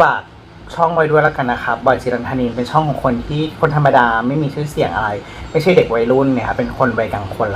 ฝากช่องไว้ด้วยแล้วกันนะครับบอยจิรันธนินเป็นช่องของคนที่คนธรรมดาไม่มีชื่อเสียงอะไร ไม่ใช่เด็กวัยรุ่นเนี่ยครับเป็นคนวัยกลางคน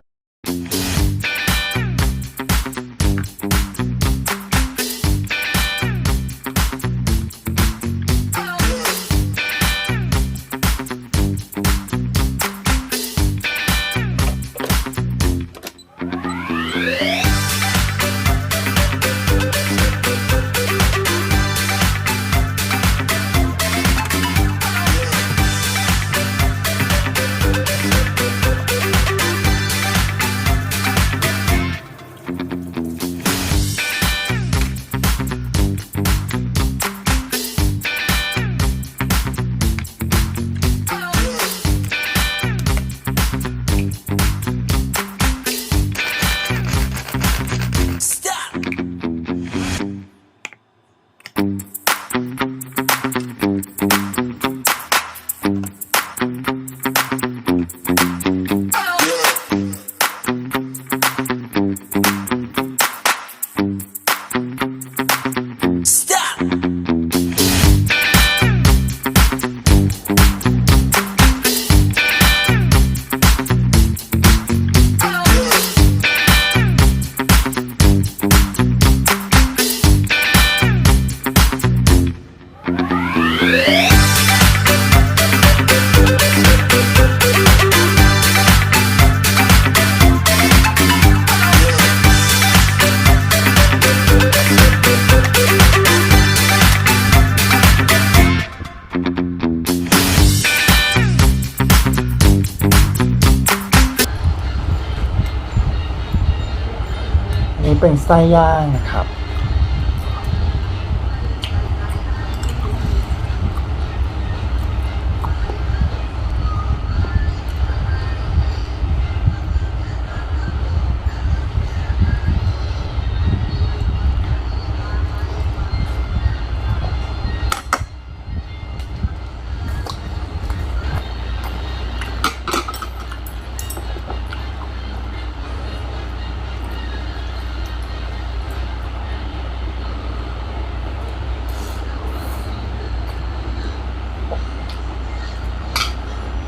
ไส้ย่างนะครับ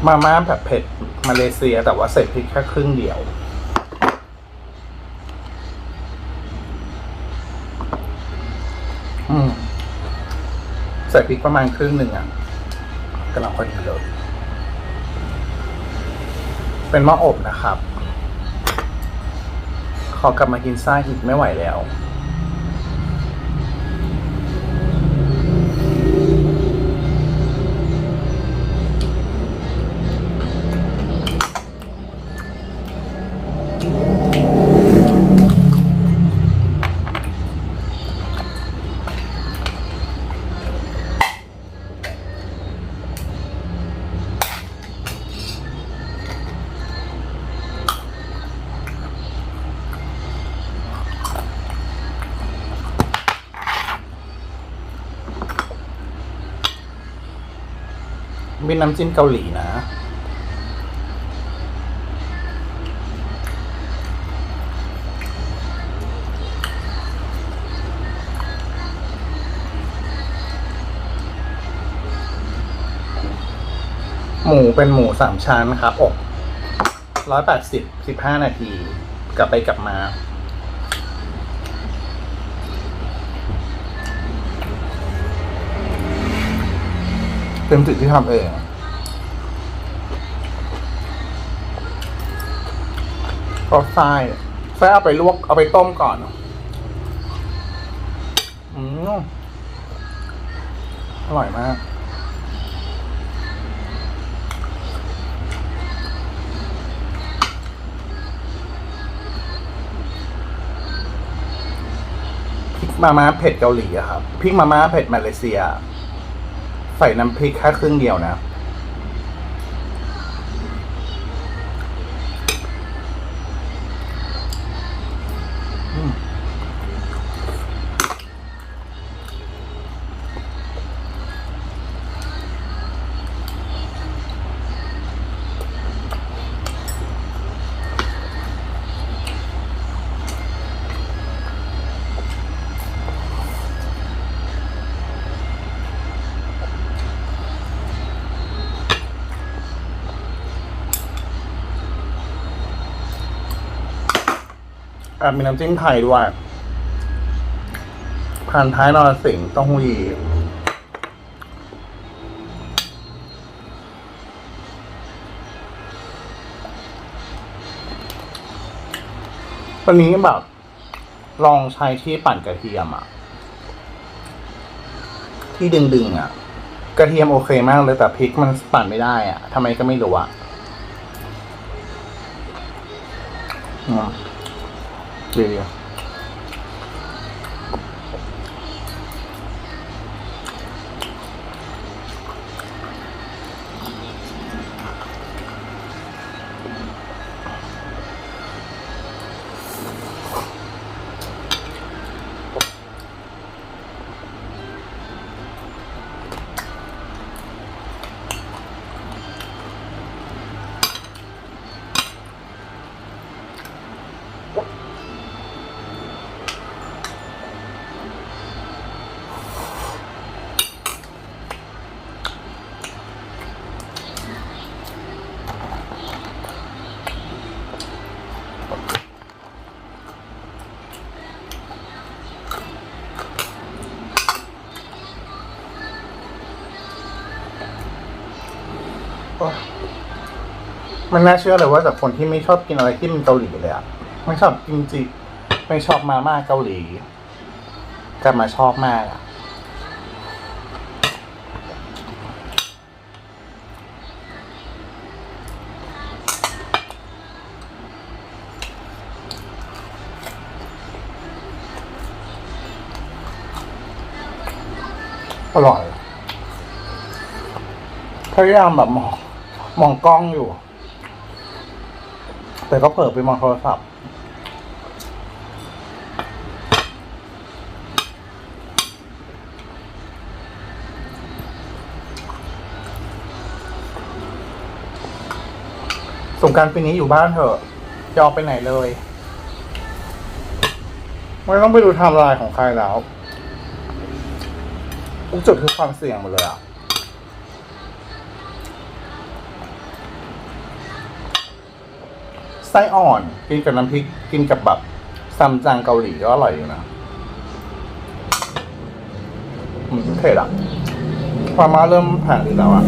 มาม่าแบบเผ็ดมาเลเซียแต่ว่าใส่พริกแค่ครึ่งเดียว อืมใส่พริกประมาณครึ่งหนึ่งอะกำลังพอดีเลย เป็นหม้ออบนะครับ ขอกลับมากินไส้อีกไม่ไหวแล้ว มีน้ำจิ้มเกาหลีนะ หมูเป็นหมูสามชั้นครับอบร้อยแปดสิบสิบห้านาที กลับไปกลับมา เป็นจุดที่ทำเองก็ไส้ไส้เอาไปลวกเอาไปต้มก่อนอืมอร่อยมากพริกมาม่าเผ็ดเกาหลีอะครับพริกมาม่าเผ็ดมาเลเซีย ใส่น้ำพริกแค่ครึ่งเดียวนะ มีน้ำจิ้มไทยด้วยพันท้ายนอรสิงต้องหูยีวันนี้แบบ ลองใช้ที่ปั่นกระเทียมอะที่ดึงๆอะกระเทียมโอเคมากเลยแต่พริกมันปั่นไม่ได้อะทำไมก็ไม่รู้อะ อืมดี มันน่าเชื่อเลยว่าจากคนที่ไม่ชอบกินอะไรที่มันเกาหลีเลยอะไม่ชอบกิมจิไม่ชอบมาม่าเกาหลีกลับมาชอบมากอะอร่อยพยายามแบบมอง มองกล้องอยู่ แต่ก็เผลอไปมองโทรศัพท์ สงการปีนี้อยู่บ้านเถอะจะออกไปไหนเลย ไม่ต้องไปดูไทม์ไลน์ของใครแล้วทุกจุดคือความเสี่ยงหมดเลยอะ ไส้อ่อนกินกับน้ำพริกกินกับแบบซัมจังเกาหลีก็อร่อยอยู่นะอืมเผ็ดอะความมาเริ่มแผ่นดีแล้วอะ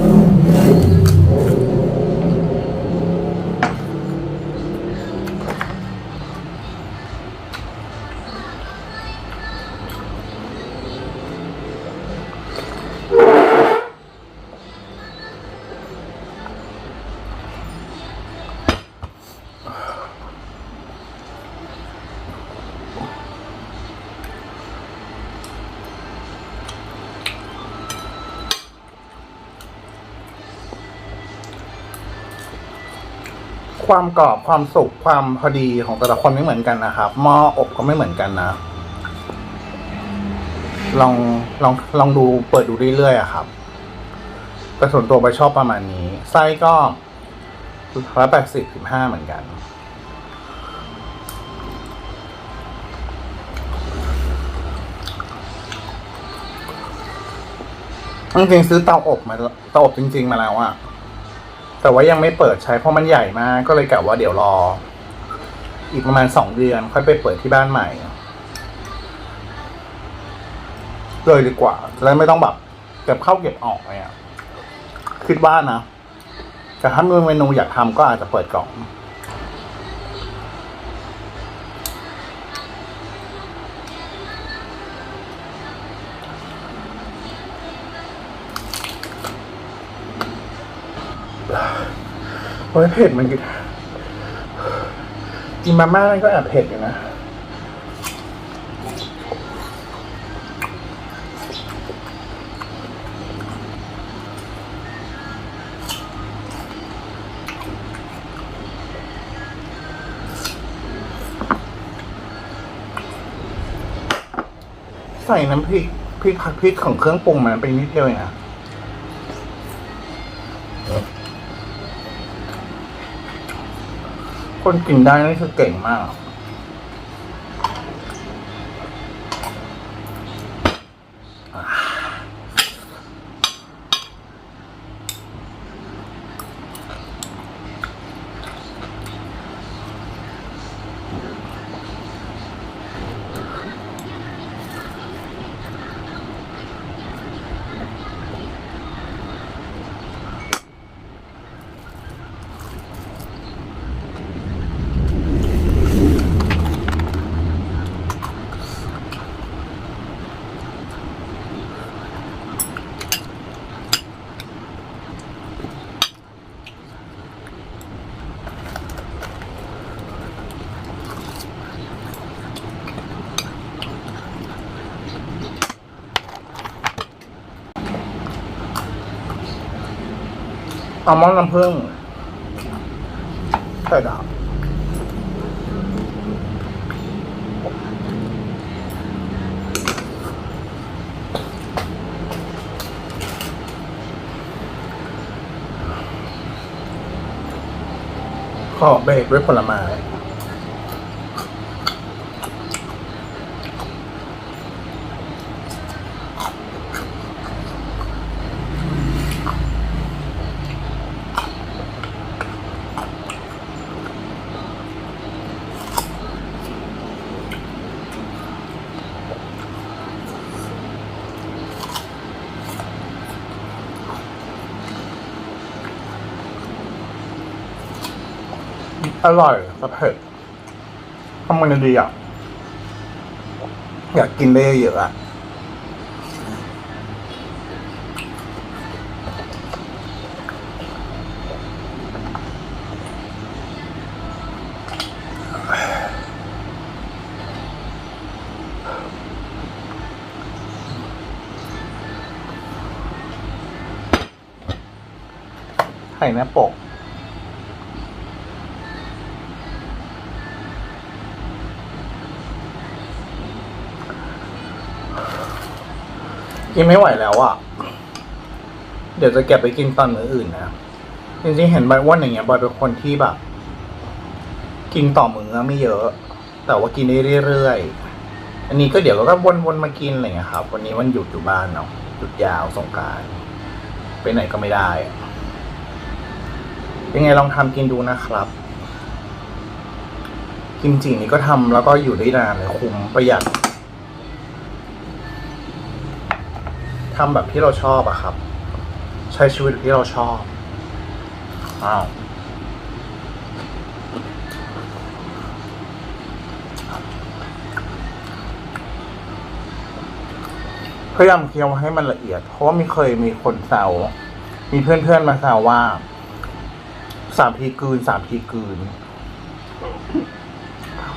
ความกรอบความสุกความพอดีของแต่ละคนไม่เหมือนกันนะครับหม้ออบก็ไม่เหมือนกันนะ ลองลองลองดูเปิดดูเรื่อยๆอะครับแต่ส่วนตัวไปชอบประมาณนี้ ไส้ก็ร้อยแปดสิบสิบห้าเหมือนกัน จริงๆซื้อเตาอบมาเตาอบจริง ๆ มาแล้วอะ แต่ว่ายังไม่เปิดใช้เพราะมันใหญ่มากก็เลยกะว่าเดี๋ยวรอ อีกประมาณสองเดือนค่อยไปเปิดที่บ้านใหม่เลยดีกว่าจะได้ไม่ต้องแบบเก็บเข้าเก็บออกเลยอะคิดว่านะแต่ถ้ามีเมนูอยากทำก็อาจจะเปิดกล่อง โอ้ยเผ็ดมันกินกินมาม่ามันก็แอบเผ็ดอยู่นะใส่น้ำพริกพริกผัดพริกของเครื่องปรุงมันไปนิดเดียวเองอะ คนกินได้นี่คือเก่งมาก อัลมอนด์น้ำผึ้งใส่ดาวขอเบรกด้วยผลไม้ อร่อยแต่เผ็ดทำมันดีอะ อยากกินได้เยอะอะไข่หน้าปก กินไม่ไหวแล้วอะ เดี๋ยวจะเก็บไปกินตอนมื้ออื่นนะจริงๆเห็นบอยอ้วนอย่างเงี้ยบอยเป็นคนที่แบบ กินต่อมื้อไม่เยอะ แต่ว่ากินได้เรื่อยๆอันนี้ก็เดี๋ยวก็วนๆมากินอะไรเงี้ยครับวันนี้วันหยุดอยู่บ้านเนาะหยุดยาวสงการไปไหนก็ไม่ได้อะยังไงลองทำกินดูนะครับกิมจินี่ก็ทำแล้วก็อยู่ได้นานเลยคุ้มประหยัด ทำแบบที่เราชอบอะครับ ใช้ชีวิตแบบที่เราชอบอ้าวพยายามเคี่ยวให้มันละเอียด เพราะว่ามีเคยมีคนแซวมีเพื่อนๆมาแซวว่า สามทีกลืนสามทีกลืน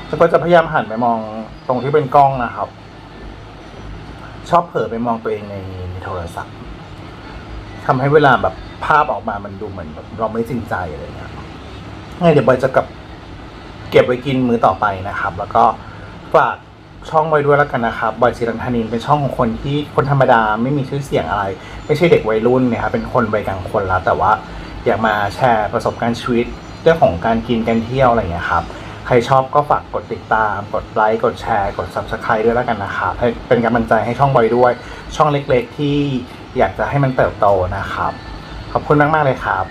แล้วก็จะพยายามหันไปมองตรงที่เป็นกล้องนะครับ ชอบเผลอไปมองตัวเองในในโทรศัพท์ทำให้เวลาแบบภาพออกมามันดูเหมือนแบบเราไม่จริงใจอะไรเงี้ยงั้นเดี๋ยวบอยจะกับเก็บไว้กินมื้อต่อไปนะครับ แล้วก็ฝากช่องไว้ด้วยแล้วกันนะครับบอยศิรันธนินเป็นช่องของคนที่คนธรรมดาไม่มีชื่อเสียงอะไร ไม่ใช่เด็กวัยรุ่นเนี่ยครับเป็นคนวัยกลางคนแล้วแต่ว่าอยากมาแชร์ประสบการณ์ชีวิตเรื่องของการกินการเที่ยวอะไรเงี้ยครับ ใครชอบก็ฝากกดติดตาม กดไลค์กดแชร์ กด subscribe ด้วยแล้วกันนะครับให้เป็นกำลังใจให้ช่องบอยด้วย ช่องเล็กๆ ที่อยากจะให้มันเติบโตนะครับ ขอบคุณมากๆเลยครับ